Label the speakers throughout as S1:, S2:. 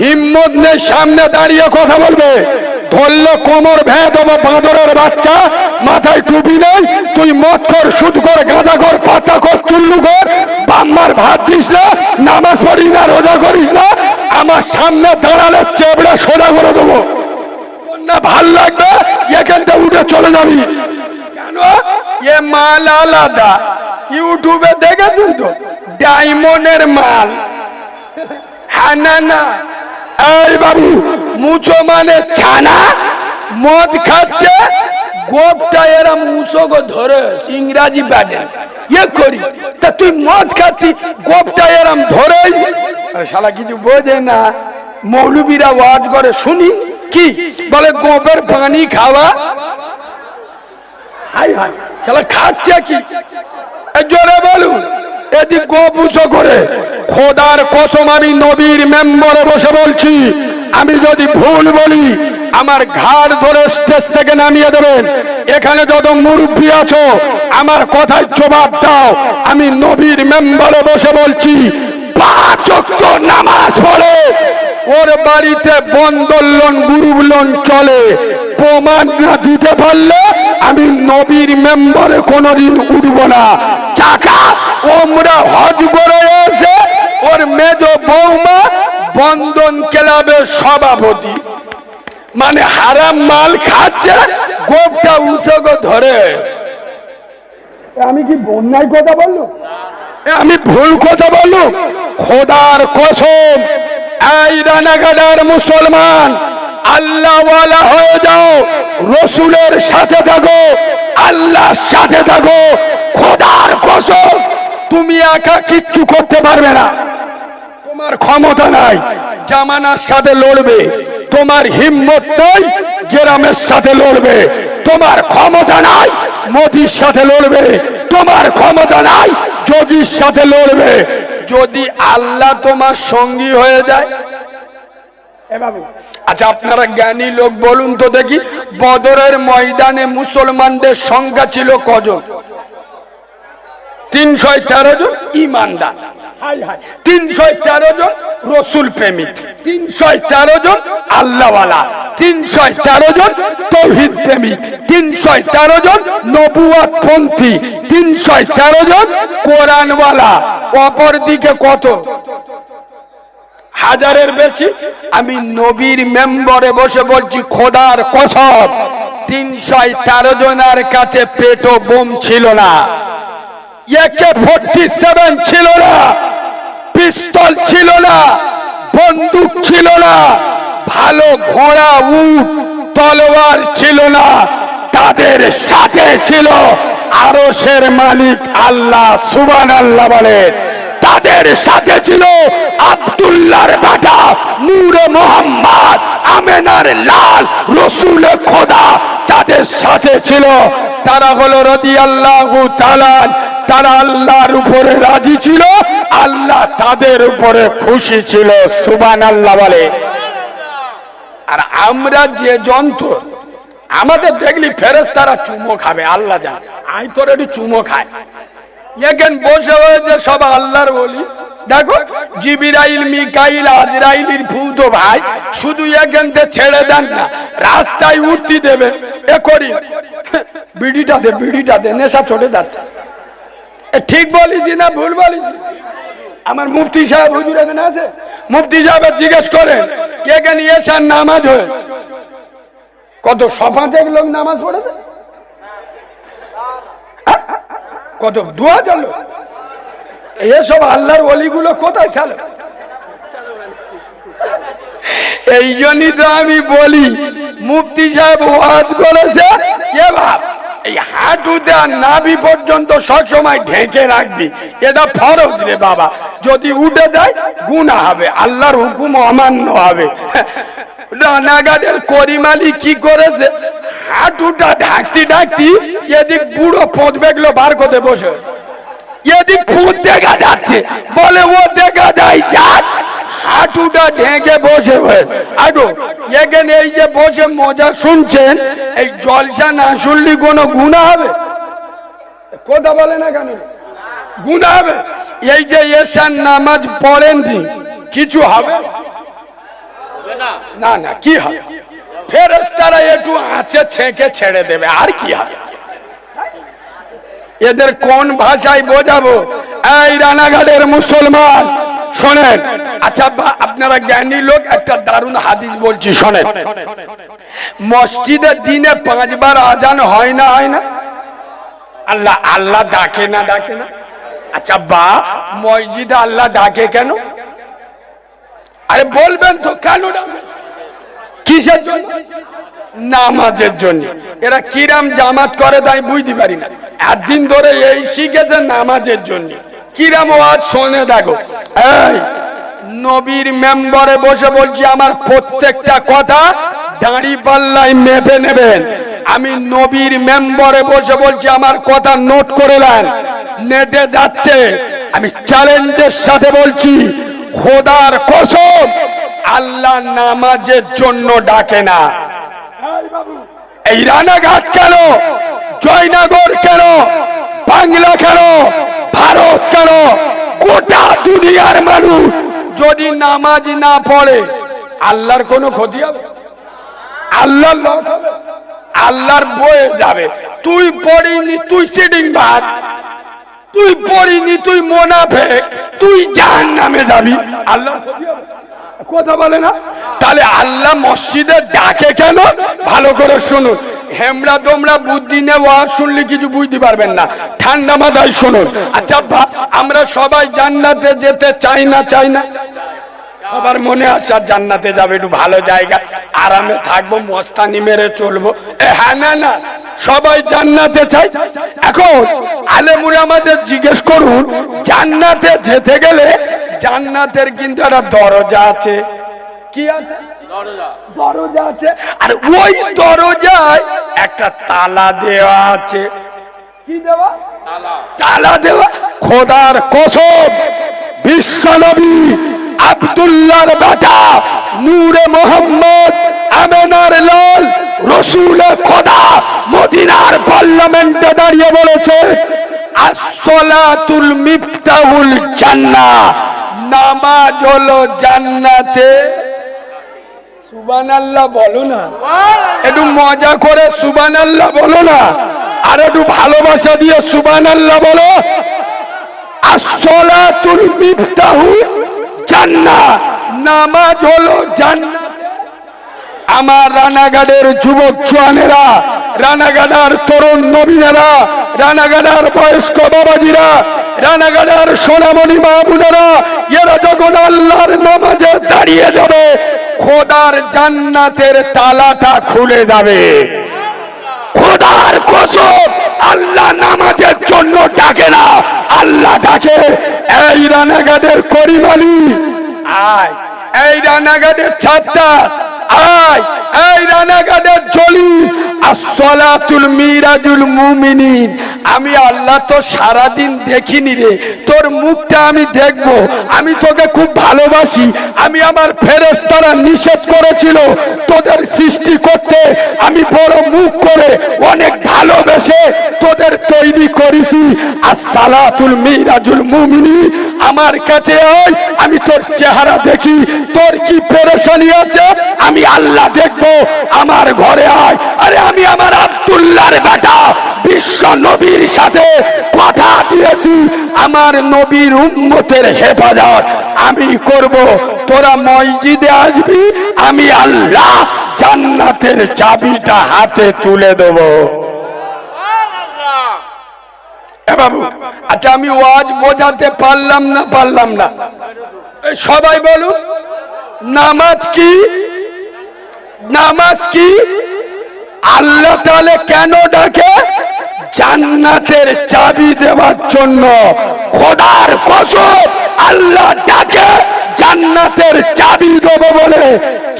S1: হিম্মত নেই সামনে দাঁড়িয়ে কথা বলবে। ধরলে কোমর ভেদ দেবো বাঁদরের বাচ্চা। মাথায় টুপি নেই, তুই মদ কর সুদ কর গাঁদা কর পাতা কর চুল্লু কর বাম্মার ভাত দিস না, নামাজ পড়িস না, রোজা করিস না, আমার সামনে দাঁড়ালে চেবড়া সোজা করে দেবো। না ভালো লাগবে, এখান থেকে উঠে চলে যাবি। কেন? এ মাল আলাদা। ইউটিউবে দেখেছেন তো? ডায়মন্ডের মাল। হ্যাঁ না না। এই বাবু মুচো মানে ছানা? মদ খাচ্ছে? গোপটা এরা মুসোকে ধরে, ইংরাজি প্যাডে ইয়ে করি, তা তুই মদ খাচ্ছি গোপটা এরম ধরে? শালা, কিছু বোঝে না। মৌলবীরা ওয়াজ করে, শুনি, কি? বলে, গোপের পানি খাওয়া। হাই হাই, শালা, খাচ্ছে কি? জোরে বলুন। এদিক গোপুষো করে। খোদার কসম, আমি নবীর মেম্বরে বসে বলছি, আমি যদি ভুল বলি, আমার ঘাড় ধরে স্টেজ থেকে নামিয়ে দেবেন। এখানে যত মুরব্বী আছো, আমার কথায় জবাব দাও। আমি নবীর মেম্বারে বসে বলছি পাঁচ নামাজ পড়ে। ওর বাড়িতে বন্দর লোন গ্রুপ লোন চলে। প্রমাণ না দিতে পারলে আমি নবীর মেম্বারে কোনোদিন উঠবো না। চাকা ওমরা হজ করে এসে ওর মেজ বৌমা বন্ধন ক্লাবের সভাপতি। মানে হারাম মাল খাচ্ছে গোপটা উসকে ধরে। আমি কি বন্যায় কথা বলল? এ, আমি ভুল কথা বলল। খোদার কসম এই রানাঘাটার মুসলমান আল্লাহওয়ালা হয়ে যাও, রসুলের সাথে থাকো, আল্লাহর সাথে থাকো, খোদার কসম, তুমি একা কিচ্ছু করতে পারবে না। তোমার ক্ষমতা নাই, জামানার সাথে লড়বে, তোমার হিম্মত নেই, গ্রামের সাথে লড়বে, তোমার ক্ষমতা নাই, মোদির সাথে লড়বে, তোমার ক্ষমতা নাই, যোগীর সাথে লড়বে। যদি আল্লাহ তোমার সঙ্গী হয়ে যায় আচ্ছা আপনারা জ্ঞানী লোক বলুন তো দেখি বদরের ময়দানে মুসলমানদের সংখ্যা ছিল কজন? তিনশো তেরো জন ইমানদার। তিনশো তেরো জন রসুল প্রেমিক। তিনশো তেরো জন আল্লাহওয়ালা। তিনশো তেরো জন তৌহিদ প্রেমিক। তিনশো তেরো জন নবুয়াত পন্থী। তিনশো তেরো জন কোরআনওয়ালা। অপর দিকে কত? হাজারের বেশি। আমি নবীর মেম্বরে বসে বলছি, খোদার কসম তিনশো তেরো জনের কাছে পেটো বোম ছিল না একে ফোর্টি সেভেন ছিল না, পিস্তল ছিল না, বন্দুক ছিল না, ভালো ঘোড়া, উট, তলোয়ার ছিল না, তাদের সাথে ছিল আরশের মালিক আল্লাহ সুবান আল্লাহ বলে তাদের সাথে ছিল আব্দুল্লাহর বাটা নূরে মোহাম্মদ, আমেনার লাল রসুল খোদা। তাদের সাথে ছিল তারা হলো রদি আল্লাহ তারা আল্লাহর উপরে রাজি ছিল, আল্লাহ তাদের উপরে খুশি ছিল সুবান আল্লাহ বলে। আর আমরা যে যন্ত্র আমাদের দেখলি ফেরেস তারা চুমো খাবে, আল্লাহ জান। আই তোর একটু চুমো খায় এখান বসে হয়েছে সব আল্লাহর বলি দেখো জিবিরাইল মিকাইল আজরাইলির ফুতো ভাই শুধু এখান থেকে ছেড়ে দেন না রাস্তায় উঠতে দেবে এ করি বিড়িটা দে বিড়িটা দে নেশা চলে যাচ্ছে ঠিক বলিস না ভুল বলিস আমার মুফতি সাহেব হুজুর এখানে আছে মুফতি সাহেব জিজ্ঞেস করেন কে কেন এসার নামাজ হয়ে কত সফাতেক লোক নামাজ পড়েছে হ্যাঁ? কত এসব আল্লাহর অলিগুলো কোথায় এই জন্যই তো আমি বলি, মুফতি সাহেব ওয়াজ করেছে, এ ভাব এই হাঁটুতে আর নাভি পর্যন্ত সবসময় ঢেকে রাখবি। এটা ফরজ রে বাবা। যদি উঠে যায় গুণা হবে, আল্লাহর হুকুম অমান্য হবে। রানাঘাটের করিমালি কি করেছে? হাঁটুটা ঢাকতি ঢাকতি এদিক বুড়ো পথ বেগলো বার করতে বসে। এদিক ফুট দেখা যাচ্ছে। বলে, ও দেখা যায়, যাক। হাঁটুটা ঢেকে বসে হয়েছে এখানে এই যে বসে মজা শুনছেন, এই জলসা না শুনলি কোনো গুণা হবে? কথা বলে না কেন? গুণা হবে। এই যে এসার নামাজ পড়েন কিছু হবে? না না, কি হবে? ফেরেস্তারা একটু আঁচে ছেঁকে ছেড়ে দেবে। আর কি এদের কোন ভাষায় বোঝাবো? এই রানাঘাটের মুসলমান, শোনেন। আচ্ছা আপনারা জ্ঞানী লোক, একটা দারুণ হাদিস বলছি, শোনেন। মসজিদে দিনে পাঁচবার আজান হয় না হয় না? আল্লাহ আল্লাহ ডাকে না ডাকে না? আচ্ছা বা মসজিদে আল্লাহ ডাকে কেন? আরে বলবেন তো, কেন ডাকে কিসের জন্য? নামাজের জন্য। এরা কিরাম জামাত করে তাই বুঝতে পারি না। একদিন ধরে এই শিখেছে নামাজের জন্য। কিরাম আজ শোনে দেখো। এই, নবীর মেম্বারে বসে বলছি, আমার প্রত্যেকটা কথা দাঁড়ি পাল্লায় মেপে নেবেন। আমি নবীর মেম্বারে বসে বলছি, আমার কথা নোট করে নেন। নেটে যাচ্ছে। আমি চ্যালেঞ্জের সাথে বলছি, খোদার কসম আল্লাহ নামাজের জন্য ডাকে না। এই রানাঘাট কেন? জয়নগর কেন? বাংলা কেন? ভারত কেন? গোটা দুনিয়ার মানুষ যদি নামাজ না পড়ে আল্লাহর কোনো ক্ষতি হবে? আল্লাহর লস হবে? আল্লাহর বয়ে যাবে। তুই পড়িনি তুই সিডিং ভাত তুই পড়িনি তুই মোনাফেক। তুই জাহান নামে যাবি আল্লাহ কথা বলে না? তাহলে আল্লাহ মসজিদে ডাকে কেন? ভালো করে শুনুন। হেমরা তোমরা বুদ্ধি নেওয়া শুনলে কিছু বুঝতে পারবেন না। ঠান্ডা মাথায় শুনুন। আচ্ছা আমরা সবাই জান্নাতে যেতে চাই না চাই না? সবার মনে আছে আর জান্নাতে যাবে, একটু ভালো জায়গা। আরামে থাকব, মস্তানি মেরে চলবো। হ্যাঁ না না। সবাই জান্নাতে চাই। এখন আলেমুর আমাদের জিজ্ঞেস করুন, জান্নাতে যেতে গেলে জান্নাতের কিন্তু একটা দরজা আছে। কি আছে? দরজা। আছে। আর ওই দরজায় একটা তালা দেওয়া আছে। কি দেওয়া? তালা। দেওয়া। খোদার কসম বিশ্বনবী আব্দুল্লাহর বেটা নূরে মোহাম্মদ আমেনার লাল রসুল খোদা মদিনার পার্লামেন্টে দাঁড়িয়ে বলেছে আসলাতুল মিফতাহুল জান্নাহ। নামাজ হলো জান্নাতে। সুবান আল্লাহ বলো না। একটু মজা করে সুবান আল্লাহ বলো না। আর একটু ভালোবাসা দিয়ে সুবান আল্লাহ বলো আমার রানাঘাটের যুবক জোয়ানেরা রানাঘাটার তরুণ নবীনেরা রানাঘাটার বয়স্ক বাবাজিরা রানাঘাটার সোনামণি মাহবুদেরা, এরা যখন আল্লাহর নামাজে দাঁড়িয়ে যাবে, খোদার জান্নাতের তালাটা খুলে যাবে। খোদার আল্লাহ নামাজের জন্য না, আল্লাহ এই আয়, এই রানাঘাটের ছাত্রা, আয়। এই রানাঘাটের জলি আসলাতুল মিরাজুল মুমিনিন। আমি আল্লাহ তো সারাদিন দেখিনি রে। তোর মুখটা আমি দেখব। আমি তোকে খুব ভালোবাসি। আমি আমার ফেরেস্তারা নিষেধ করেছিল তোদের সৃষ্টি করতে। আমি বড় মুখ করে অনেক ভালোবেসে তোদের তৈরি করেছি। আর সালাতুল মিরাজুল মুমিনি আমার কাছে আয়, আমি তোর চেহারা দেখি। তোর কি পেরেশানি আছে? আমি আল্লাহ দেখব। আমার ঘরে আয়। আরে আমি আমার আব্দুল্লাহর বেটা, বিশ্ব নবীর সাথে কথা দিয়েছি। আমার নবীর উম্মতের হেফাজত আমি করব। তোরা মসজিদে আসবি, আমি আল্লাহ জান্নাতের চাবিটা হাতে তুলে দেবো। বাবু আচ্ছা আমি ওয়াজ বোঝাতে পারলাম না পারলাম না। সবাই বলুন, নামাজ কি? নামাজ কি? আল্লাহ তাহলে কেন ডাকে? জান্নাতের চাবি দেওয়ার জন্য। খোদার কসম, আল্লাহ ডাকে, জান্নাতের চাবি দেবো বলে।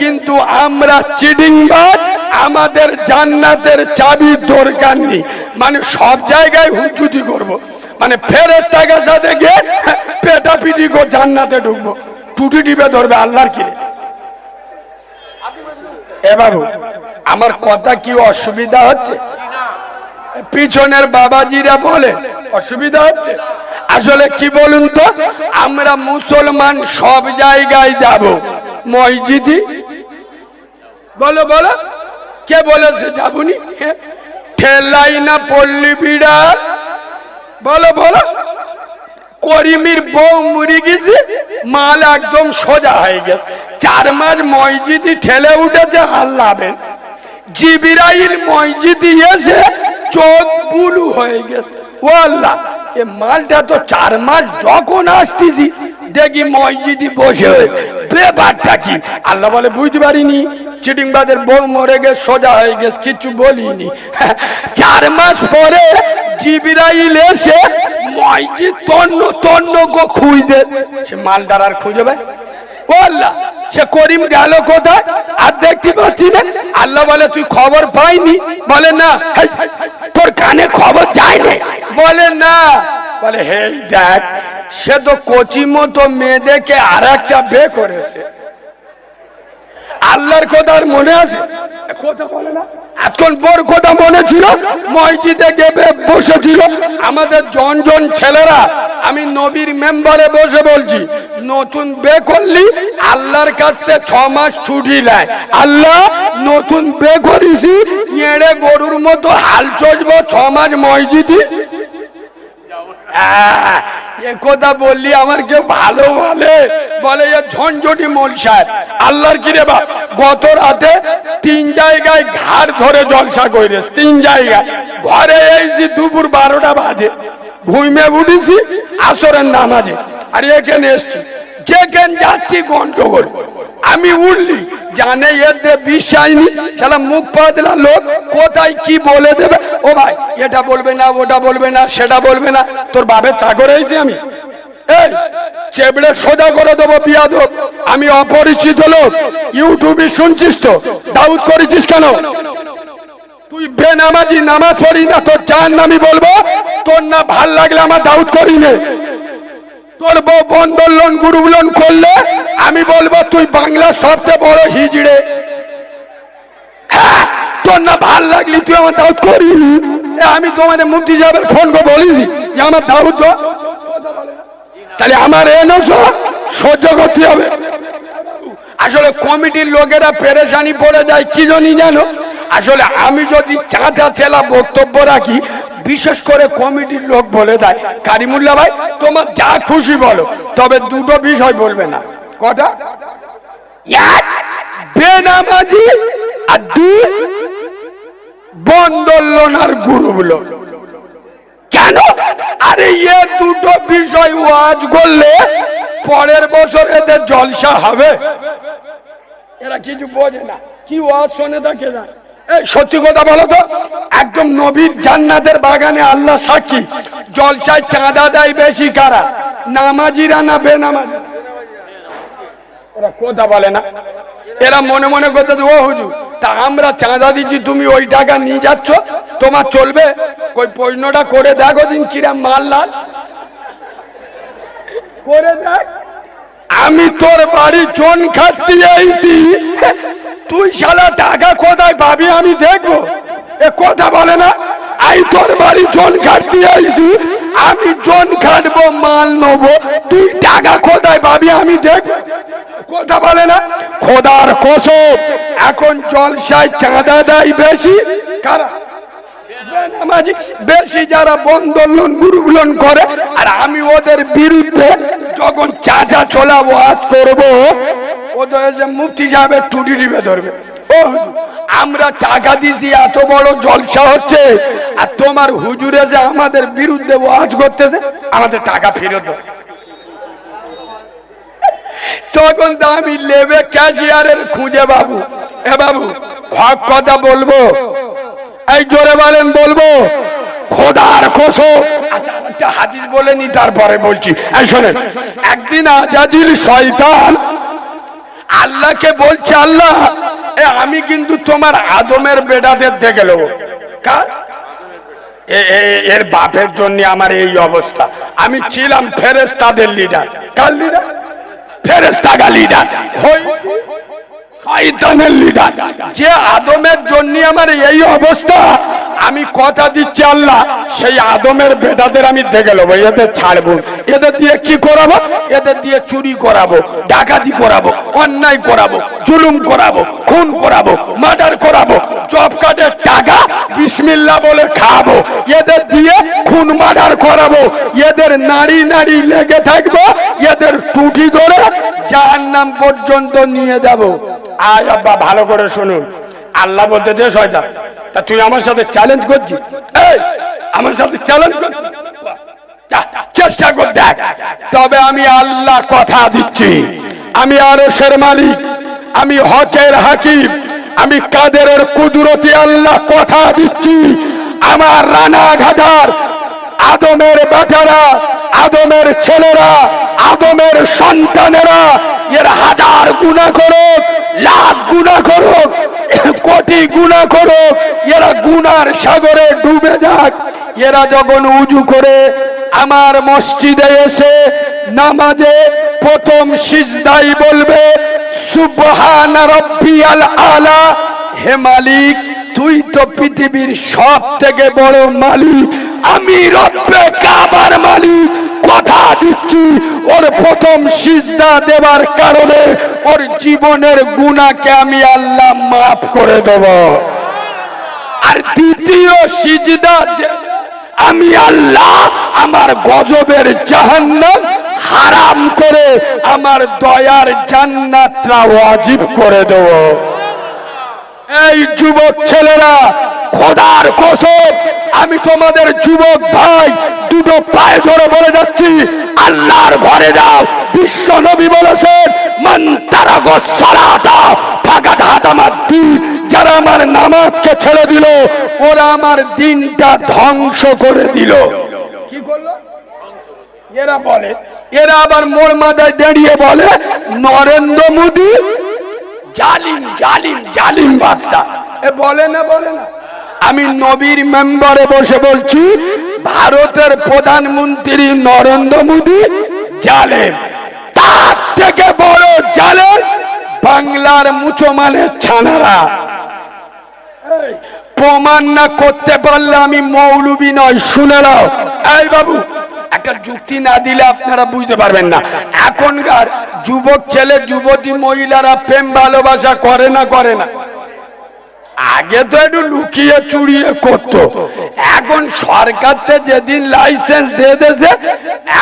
S1: কিন্তু আমরা চিডিংবাজ আমাদের জান্নাতের চাবির দরকার নেই। মানে সব জায়গায় হুচুতি করব। মানে ফেরেস্তাকে সাথে গিয়ে পেটা পিটি করে জান্নাতে ঢুকবো। টুটি টিপে ধরবে আল্লাহর কি বাবু, আমার কথা কি অসুবিধা হচ্ছে? পিছনের বাবাজিরা বলে, অসুবিধা হচ্ছে? আসলে কি বলুন তো, আমরা মুসলমান সব জায়গায় যাব। মসজিদি? বলো বলো। কে বলেছে যাবনি? হ্যাঁ? ঠেলাই না পল্লী বিড়াল? বলো বলো। করিমির বউ মরে গেছে, মাল একদম সোজা হয়ে গেছে। চার মাস মসজিদি ঠেলে উঠেছে হাল্লাবেন জিবিরাইল মসজিদি এসে চোখ বুলু হয়ে গেছে। ও আল্লাহ, এ মালটা তো চার মাস যখন আসতেছি, দেখি মসজিদি বসে ব্যাপারটা কি? আল্লাহ বলে, বুঝতে পারিনি, চিটিংবাজের বউ মরে গেছে, সোজা হয়ে গেছে, কিছু বলিনি। চার মাস পরে জিবিরাইল এসে তন্ন তন্ন গো সে মালটার আর খুঁজে পায়। সে করিম গেল কোথায়? আর দেখতে পাচ্ছি না। আল্লাহ বলে, তুই খবর পাইনি? বলে, না। তোর কানে খবর যায়নি বলে, না। বলে হে দেখ, সে তো কচি মতো মেয়ে দেখে আর একটা বে করেছে। আল্লাহর কথা মনে আছে? কথা বলে কথা মনে ছিল, মসজিদে গেবে বসেছিল। আমাদের জন জন ছেলেরা, আমি নবীর মেম্বারে বসে বলছি, নতুন বে করলি, আল্লাহর কাছ থেকে ছ মাস ছুটি নেয়। আল্লাহ, নতুন বে করিছি এড়ে গরুর মতো হাল চষবো ছ মাস মসজিদি। কথা বললি ভালো বলে। বলে আল্লাহর কিরে বা গত রাতে তিন জায়গায় ঘাড় ধরে জলসা তিন জায়গায়। ঘরে এইছি দুপুর বারোটা বাজে। ঘুমে উঠেছি আসরের নামাজে। আর এখানে এসছি। যেখানে যাচ্ছি গন্ডগোল। আমি উঠলি জানে এতে বিশ্বাস নি শালা মুখ পাতলা লোক, কোথায় কি বলে দেবে? ও ভাই, এটা বলবে না, ওটা বলবে না, সেটা বলবে না। তোর বাপের চাকর হয়েছি আমি। এই, চেবড়ে সোজা করে দেবো বিয়াদব আমি অপরিচিত লোক। ইউটিউবে শুনছিস তো? দাউদ করেছিস কেন? তুই বেনামাজি, নামাজ পড়ি না, তোর চার নামি বলব? তোর না ভালো লাগলে আমার দাউদ করি নে। তোর বউ লোন লোন করলে আমি বলব তুই বাংলার সবচেয়ে বড় হিজড়ে। হ্যাঁ, তোর না ভালো লাগলি তুই আমার দাউদ করিনি এ, আমি তোমাদের মুক্তি ফোন করে বলিছি যে আমার দাউদ তাহলে আমার এনেছ সহ্য করতে হবে। আসলে কমিটির লোকেরা পেরেশানি পড়ে যায় কি জানি জানো? আসলে আমি যদি চাঁচা ছেলা বক্তব্য রাখি বিশেষ করে কমিটির লোক বলে দেয়। কারিমুল্লা ভাই, তোমার যা খুশি বলো, তবে দুটো বিষয় বলবে না। কটা? বেনামাজি আর দুই বন্দোলন আর গুরুগুলো। কেন? আরে এ দুটো বিষয় ওয়াজ করলে পরের বছর এদের জলসা হবে। এরা কিছু বোঝে না। কি ওয়াজ শোনে থাকে না সত্যি কথা বলো তো, একদম নবীর জান্নাতের বাগানে আল্লাহ সাক্ষী। জলসায় চাঁদা দেয় বেশি কারা? নামাজিরা না বেনামাজি? এরা কথা বলে না। এরা মনে মনে করতে ও হুজুর, তা আমরা চাঁদা দিচ্ছি, তুমি ওই টাকা নিয়ে যাচ্ছ, তোমার চলবে? ওই প্রশ্নটা করে দেখো দিন কিরাম মাল লাল। করে দেখ। আমি তোর বাড়ি চোন খাচ্ছি তুই শালা টাকা কোথায় পাবি আমি দেখব। এ কথা বলে না, আই তোর বাড়ি চোন খাটতে আইছি, আমি চোন খাটবো মাল নেব, তুই টাকা কোথায় পাবি আমি দেখব। কথা বলে না, খোদার কসম, এখন জলসায় চাঁদা দেয় বেশি, কারা? বেনামাজি বেশি যারা বন্দোলন গুরুগুলন করে, আর আমি ওদের বিরুদ্ধে যখন চাচা চলা ওয়াজ করব, ওদের যে মুক্তি যাবে টুটি টিপে ধরবে। আমরা টাকা দিছি, এত বড় জলসা হচ্ছে, আর তোমার হুজুরে যে আমাদের বিরুদ্ধে ওয়াজ করতেছে, আমাদের টাকা ফেরত তখন তো আমি লেবে ক্যাশিয়ারের খুঁজে বাবু এ বাবু, হক কথা বলব? এই জোরে বলেন বলব। খোদার কোসো আচ্ছা একটা হাদিস বলে নি তারপরে বলছি। এই শোনেন একদিন আজাদিল শয়তান আল্লাহকে বলছে আল্লাহ এ আমি কিন্তু তোমার আদমের বেটাদের দেখে নেব। কার? এর বাপের জন্য আমার এই অবস্থা। আমি ছিলাম ফেরেস্তাদের লিডার কার লিডার ফেরেস্তাগা লিডার হই। শয়তানের লিডার। যে আদমের জন্য আমার এই অবস্থা, আমি কথা দিচ্ছি আল্লাহ, সেই আদমের বেটাদের আমি দেখে নেব, এদের ছাড়বো। এদের দিয়ে কি করাবো? এদের দিয়ে চুরি করাবো, ডাকাতি করাবো, অন্যায় করাবো, জুলুম করাবো, খুন করাবো, মার্ডার করাবো, জব কার্ডের টাকা বিসমিল্লা বলে খাব। এদের দিয়ে খুন মার্ডার করাবো। এদের নারী নারী লেগে থাকব। এদের টুটি ধরে যার নাম পর্যন্ত নিয়ে যাব। আয় আব্বা ভালো করে শুনুন। আল্লাহ বলতে দে শয়তান তা তুই আমার সাথে চ্যালেঞ্জ করছিস? এই আমার সাথে চ্যালেঞ্জ যা, চেষ্টা কর দেখ। তবে আমি আল্লাহ কথা দিচ্ছি। আমি আরশের মালিক আমি হকের হাকিম আমি কাদেরের কুদরতি আল্লাহ কথা দিচ্ছি। আমার রানা ঘাটার আদমের বেটারা আদমের ছেলেরা আদমের সন্তানেরা এর হাজার গুণা করুক লাখ গুণা করো কোটি গুণা করো এরা গুনার সাগরে ডুবে যাক। এরা যখন উজু করে আমার মসজিদে এসে নামাজে প্রথম সিজদাই বলবে, সুবহান রব্বিয়াল আলা, হে মালিক, তুই তো পৃথিবীর সব থেকে বড় মালিক, আমি রব্বে কাবার মালিক কথা দিচ্ছি, ওর প্রথম সিজদা দেবার কারণে ওর জীবনের গুণাকে আমি আল্লাহ মাফ করে দেব। আর দ্বিতীয় সিজদা আমি আল্লাহ আমার গজবের জাহান্নাম হারাম করে আমার দয়ার জান্নাতরা ওয়াজিব করে দেব। এই যুবক ছেলেরা, খোদার কসম আমি তোমাদের যুবক ভাই দুটো পায়ে ধরে বলে যাচ্ছি, আল্লাহর ঘরে যাও। বিশ্ব নবী বলেছেন, মান তারা গোসালাটা ফাঁকা হাতামার দিন। যারা আমার নামাজকে ছেড়ে দিল, ওরা আমার দিনটা ধ্বংস করে দিল। কি করল? এরা বলে, এরা আবার মোর মাথায় দাঁড়িয়ে বলে, নরেন্দ্র মোদী, জালিম জালিম জালিম বাদশা এ বলে না বলে না। আমি নবীর মেম্বারে বসে বলছি, ভারতের প্রধানমন্ত্রী নরেন্দ্র মোদী জালেম। তার থেকে বড় জালেম বাংলার মুসলমানের ছানারা। প্রমাণ না করতে পারলে আমি মৌলবি নয়, শুনে নাও। এই বাবু, একটা যুক্তি না দিলে আপনারা বুঝতে পারবেন না। এখনকার যুবক ছেলে, যুবতী মহিলারা প্রেম, ভালোবাসা করে না করে না। আগে তো একটু লুকিয়ে চুরিয়ে করতো। এখন সরকার থেকে যেদিন লাইসেন্স দিয়ে দিয়েছে,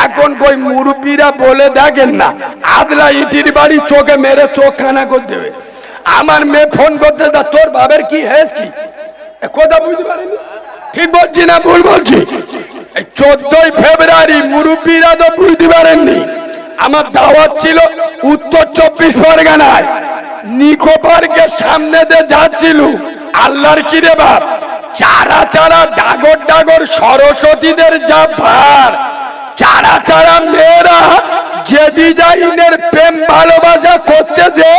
S1: এখন কই মুরব্বীরা বলে দেখেন না, আদলা ইটির বাড়ি চোখে মেরে চোখ খানা করে দেবে। আমার মেয়ে ফোন করতে যা তোর বাবার কি হেস কি? কথা বুঝতে পারিনি। ঠিক বলছি না, ভুল বলছি? চোদ্দই ফেব্রুয়ারি মুরব্বীরা তো বুঝতে পারেননি। আমার দাওয়াত ছিল উত্তর চব্বিশ পরগনায়। নিকো পার্কের সামনে দিয়ে যাচ্ছিল। আল্লাহর কি রে বাপ? চারা চারা ডাগর ডাগর সরস্বতীদের যা ভার। চারা চারা মেয়েরা যে ডিজাইনের প্রেম ভালোবাসা করতে যে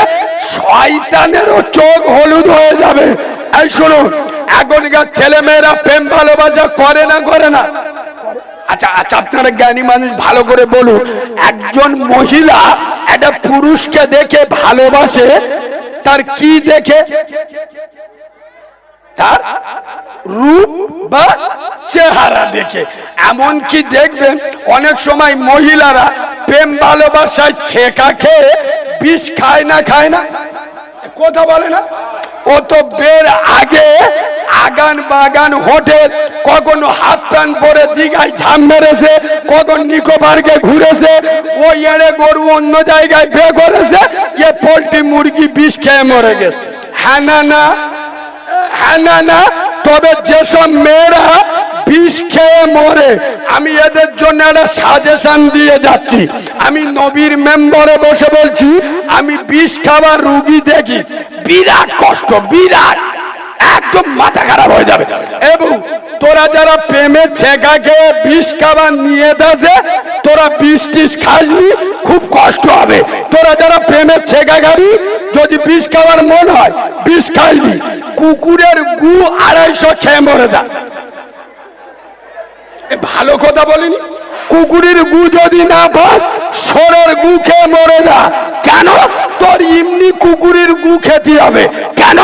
S1: শয়তানেরও চোখ হলুদ হয়ে যাবে। এই শুনুন, এখনকার ছেলে মেয়েরা প্রেম ভালোবাসা করে না করে না। আচ্ছা আচ্ছা আপনারা জ্ঞানী মানুষ, ভালো করে বলুন। একজন মহিলা একটা পুরুষকে দেখে ভালোবাসে, তার কি দেখে? তার রূপ বা চেহারা দেখে। এমন কি দেখবেন, অনেক সময় মহিলারা প্রেম, ভালোবাসায় ছেঁকা খেয়ে বিষ খায় না খায় না। কথা বলে না? ও বের আগে আগান বাগান হোটেল, কখনো হাত প্যান্ট পরে দীঘায় ঝাম মেরেছে, কখন নিকো পার্কে ঘুরেছে, ও এড়ে গরু অন্য জায়গায় বে করেছে, এ পোল্ট্রি মুরগি বিষ খেয়ে মরে গেছে। হ্যাঁ না না? হ্যাঁ না না? তবে যেসব মেয়েরা বিষ খেয়ে মরে, আমি এদের জন্য একটা সাজেশন দিয়ে যাচ্ছি। আমি নবীর মেম্বারে বসে বলছি, আমি বিষ খাবার রুগী দেখি। বিরাট কষ্ট, বিরাট। একদম মাথা খারাপ হয়ে যাবে। এবং তোরা যারা প্রেমের ছেকাকে বিষ খাবার নিয়ে দাসে তোরা বিষ টিস খাসনি, খুব কষ্ট হবে। তোরা যারা প্রেমের ছেকা খাবি, যদি বিষ খাবার মন হয়, বিষ খাইবি। কুকুরের গু আড়াইশো খেয়ে মরে যা। ভালো কথা বলিনি? কুকুরের গু যদি না পাস সরের গু খেয়ে মরে যা। কেন? তোর এমনি কুকুরের গু খেতে হবে? কেন?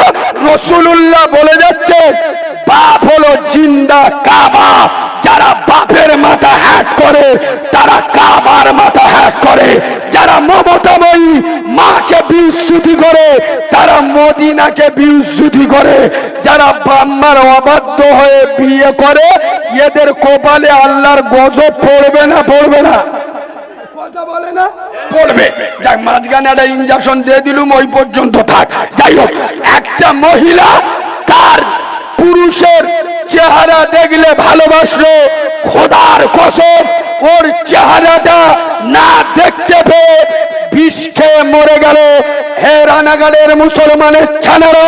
S1: রসুল্লাহ বলে যাচ্ছে, বাপ হলো জিন্দা কাবা। যারা বাপের মাথা হ্যাক করে, তারা কাবার মাথা হ্যাক করে। যারা মমতাময়ী, মাকে বিস্তুতি করে, তারা মদিনাকে বিস্তুতি করে। যারা বাম্মার অবাধ্য হয়ে বিয়ে করে, এদের কপালে আল্লাহর গজব পড়বে না পড়বে না। বলে না? পড়বে যাক, মাঝখানে একটা ইঞ্জেকশন দিয়ে দিলুম, ওই পর্যন্ত থাক। যাই হোক, একটা মহিলা তার পুরুষের চেহারা দেখলে ভালোবাসলো খোদার কসম। ওর চেহারাটা না দেখতে পেয়ে বিষ খেয়ে মরে গেল। হে রানাগাড়ের মুসলমানের ছানারো,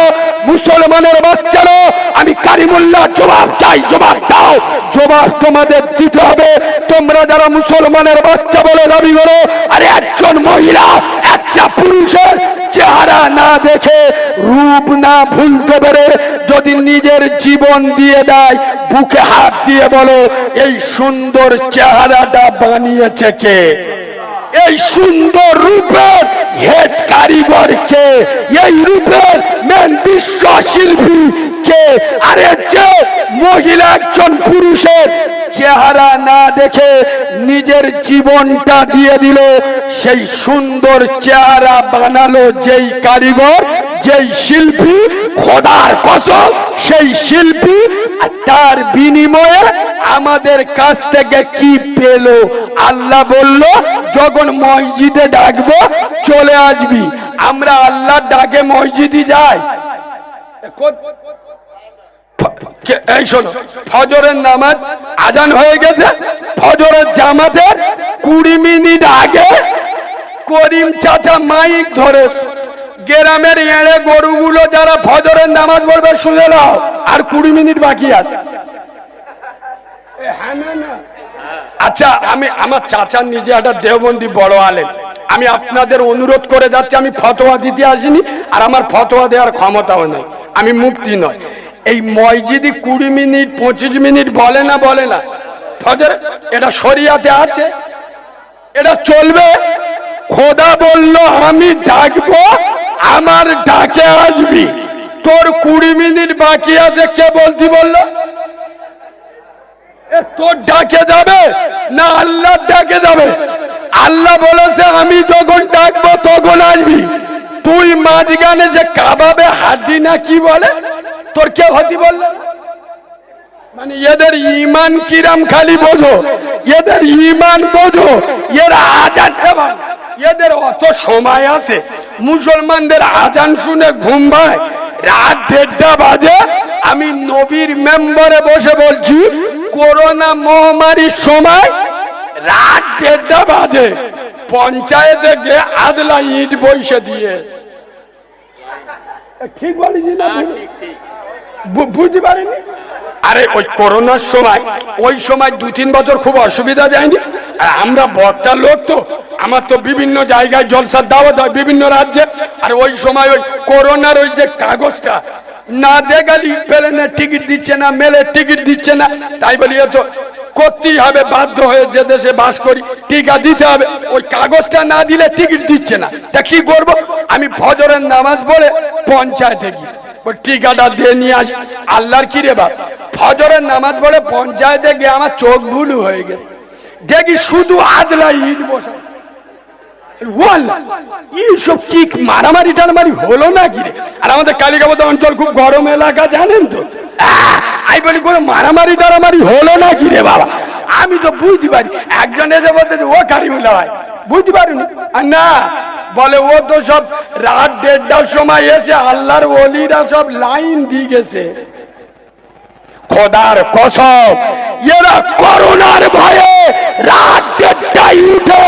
S1: মুসলমানের বাচ্চারো, আমি কারিমুল্লাহ জবাব চাই, জবাব দাও। জবাব তোমাদের দিতে হবে। তোমরা যারা মুসলমানের বাচ্চা বলে দাবি করো, আরে একজন মহিলা, একটা পুরুষের চেহারা না দেখে রূপ না ভুলতে পারে যদি নিজের জীবন দিয়ে দেয়, বুকে হাত দিয়ে বলো, এই সুন্দর চেহারাটা বানিয়েছে কে? এই সুন্দর রূপের হেড কারিগর কে? এই রূপের মেন বিশ্ব শিল্পী কে? আরে যে মহিলা একজন পুরুষের চেহারা না দেখে নিজের জীবনটা দিয়ে দিল, সেই সুন্দর চেহারা বানালো যেই কারিগর যেই শিল্পী খোদার কসম, সেই শিল্পী তার বিনিময়ে আমাদের কাছ থেকে কি পেল? আল্লাহ বলল, যখন মসজিদে ডাকবো, চলে আসবি। আমরা আল্লাহ ডাকে মসজিদে যাই। এই শোনো, ফজরের নামাজ আজান হয়ে গেছে। ফজরের জামাতের কুড়ি মিনিট আগে করিম চাচা মাইক ধরে গ্রামের এড়ে গরুগুলো যারা ফজরের নামাজ পড়বে শুনে নাও। আর কুড়ি মিনিট বাকি আছে। হ্যাঁ। আচ্ছা আমি আমার চাচার নিজে একটা দেওবন্দি বড় আলেন আমি আপনাদের অনুরোধ করে যাচ্ছি আমি ফতোয়া দিতে আসিনি আর আমার ফতোয়া দেওয়ার ক্ষমতাও নেই। আমি মুক্তি নয় এই মসজিদি কুড়ি মিনিট পঁচিশ মিনিট বলে না বলে না। ফজর এটা শরিয়াতে আছে। এটা চলবে। খোদা বলল আমি ডাকবো। আমার ডাকে আসবি। তোর কুড়ি মিনিট বাকি আছে, কে বলতি বলল? তোর ডাকে যাবে না আল্লাহ ডাকে যাবে? আল্লাহ বলেছে, আমি যখন ডাকবো তখন আসবি। তুই মাঝখানে যে কাবাবে হাড্ডি না কি বলে? তোর কে হতি বলল? মানে এদের ইমান কিরাম খালি বোঝো। এদের ইমান বোঝো। এরা আজাদ এদের অত সময় আছে। মুসলমানদের আজান শুনে ঘুম ভাই রাত দেড়টা বাজে। আমি নবীর মেম্বারে বসে বলছি, করোনা মহামারীর সময় রাত দেড়টা বাজে। পঞ্চায়েতে গিয়ে আদলা ইট বইসে দিয়ে। ঠিক বলেছি না? বু- বুঝতে পারেনি? আরে, ওই করোনার সময়, ওই সময় দুই তিন বছর খুব অসুবিধা যায়নি আর আমরা বর্তা লোক তো, আমার তো বিভিন্ন জায়গায় জলসার দাওয়াত হয় বিভিন্ন রাজ্যে। আর ওই সময় ওই করোনার ওই যে কাগজটা, না দেখালি প্লেনের টিকিট দিচ্ছে না, মেলের টিকিট দিচ্ছে না। তাই বলি তো করতেই হবে, বাধ্য হয়ে যে দেশে বাস করি, টিকা দিতে হবে। ওই কাগজটা না দিলে টিকিট দিচ্ছে না। তা কি করব? আমি ফজরের নামাজ পড়ে পঞ্চায়েতে গিয়ে ওই টিকাটা দিয়ে নিয়ে আসি। আল্লাহর কি রে বাপ? ফজরের নামাজ পড়ে পঞ্চায়েতে গিয়ে আমার চোখ ভুলু হয়ে গেছে। দেখি শুধু আদলা ঈদ বসা। এইসব কি মারামারি টারামারি হলো নাকি রে? আর আমাদের কালিকাবাদ অঞ্চল খুব গরম এলাকা, জানেন তো? আমি বলি, কোনো মারামারি টারামারি হলো নাকি রে বাবা? আমি তো বুঝতে পারি। একজন এসে বলতে ও কারিমুল্লা ভাই, বুঝতে পারিনি? আর না, বলে, ও তো সব রাত দেড়টার সময় এসে আল্লাহর ওলিরা সব লাইন দিয়ে গেছে। খোদার কসম। এরা করোনার ভয়ে রাত দেড়টায় উঠে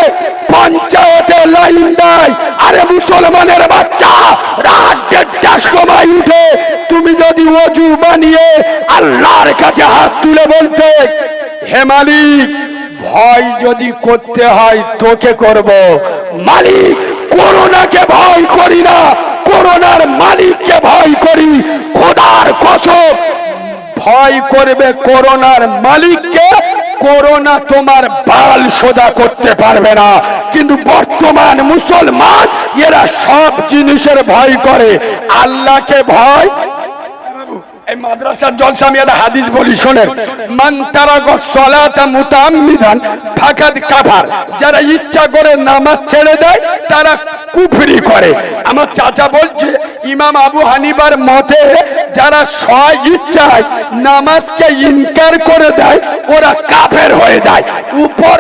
S1: পঞ্চায়েতে লাইন দেয়। আরে মুসলমানের বাচ্চা, রাত দেড়টার সময় উঠে তুমি যদি অজু বানিয়ে আল্লাহর কাছে হাত তুলে বলতে, হে মালিক, ভয় যদি করতে হয় তোকে করব। মালিক করোনাকে ভয় করি না করোনার মালিককে ভয় করি। খোদার কসম ভয় করবে করোনার মালিককে, করোনা তোমার বাল সোজা করতে পারবে না। কিন্তু বর্তমান মুসলমান, এরা সব জিনিসের ভয় করে। আল্লাহকে ভয় এই মাদ্রাসার জলসা আমি একটা হাদিস বলি শোনেন, মান তারা গসলাতা মুতাম্মিদান ফাকাদ কাফার যারা ইচ্ছা করে নামাজ ছেড়ে দেয়, তারা কুফরি করে। আমার চাচা বলছে, ইমাম আবু হানিবার মতে, যারা স্ব ইচ্ছায় নামাজকে ইনকার করে দেয়, ওরা কাফের হয়ে যায়। উপর,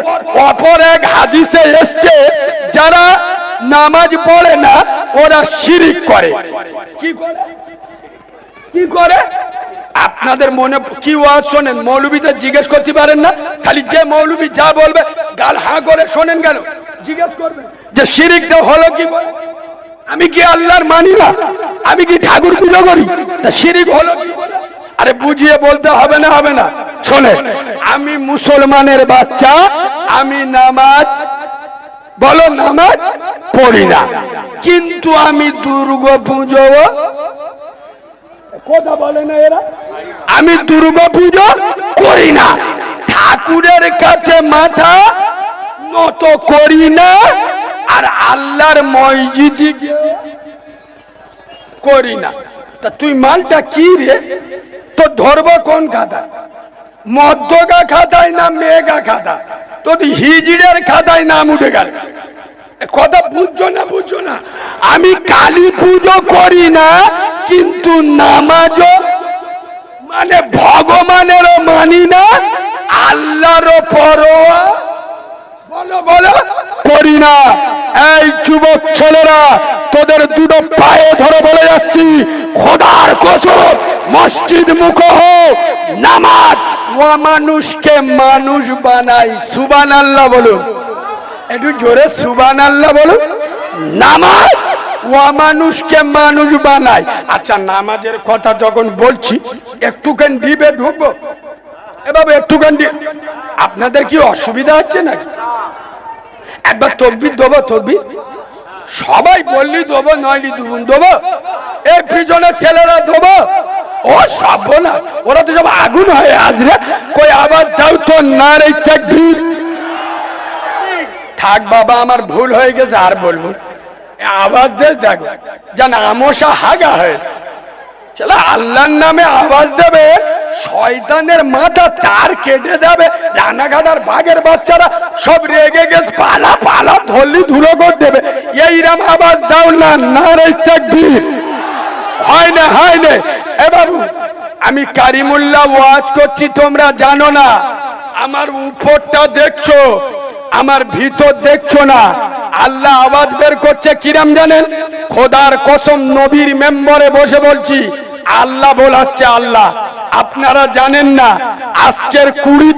S1: অপর এক হাদিসে এসছে, যারা নামাজ পড়ে না, ওরা শিরিক করে। কি করে কি করে? আপনাদের মনে কি ওয়াজ শোনেন? মৌলবীতে জিজ্ঞেস করতে পারেন না। খালি যে মৌলবী যা বলবে, গাল হাঁ করে শোনেন কেন? জিজ্ঞেস করবেন। যে শিরিক তো হলো কি? আমি কি আল্লাহর মানি না? আমি কি ঠাকুর পুজো করি? তা শিরিক হলো আরে বুঝিয়ে বলতে হবে না হবে না। শোনে, আমি মুসলমানের বাচ্চা, আমি নামাজ, বলো নামাজ পড়ি না। কিন্তু আমি দুর্গা পুজো কথা বলে না এরা? আমি দুর্গা পুজো করি না। ঠাকুরের কাছে মাথা নত করি না আর আল্লাহর মসজিদে করি না। তা তুই মালটা কি রে? তো ধরবো কোন খাতা? মধ্যগা খাতায় না মেগা খাতা? তো হিজড়ের খাতায় নাম উঠে গেল। কথা বুঝছ না বুঝছ না? আমি কালী পুজো করি না কিন্তু নামাজও মানে ভগবানেরও মানি না, আল্লাহরও পরোয়া। বলো বলো। করি না। এই যুবক ছেলেরা, তোদের দুটো পায়ে ধরে বলে যাচ্ছি, খোদার কসম, মসজিদ মুখ নামাজ। ও মানুষকে মানুষ বানাই সুবান আল্লাহ বলুন। একটু জোরে সুবান আল্লাহ বলুন। নামাজ ও মানুষকে মানুষ বানায়। আচ্ছা নামাজের কথা যখন বলছি, একটুখান ডিবে ঢুকবো? এভাবে একটুখান আপনাদের কি অসুবিধা হচ্ছে নাকি? একবার তকবির দেবো, তকবির। সবাই বললি দেবো, নইলি দুগুণ দেবো। এই পিছনের ছেলেরা দেবো। ও সব না ওরা তো সব আগুন হয়ে আসরে কই আবার দাও তো না রে থাক বাবা, আমার ভুল হয়ে গেছে, আর বলব আওয়াজ দে, দেখো। যেন আমসা হাগা হয়েছে চলো আল্লাহর নামে আওয়াজ দেবে, শয়তানের মাথা তার কেটে যাবে রানাঘাটার বাঘের বাচ্চারা সব রেগে গেছে, পালা পালা, ধরলি, ধুলো করে দেবে। এইরাম আওয়াজ দাও না না রে তাকবীর হয় না হয় না। এ বাবু, আমি কারিমুল্লাহ ওয়াজ করছি, তোমরা জানো না। আমার উপরটা দেখছ, আমার ভিতর দেখছ না। আল্লাহ আওয়াজ বের করছে, কিরাম জানেন? খোদার কসম নবীর মেম্বরে বসে বলছি, আল্লাহ বলাচ্ছে আল্লাহ। আপনারা জানেন না, আজকের কুড়ি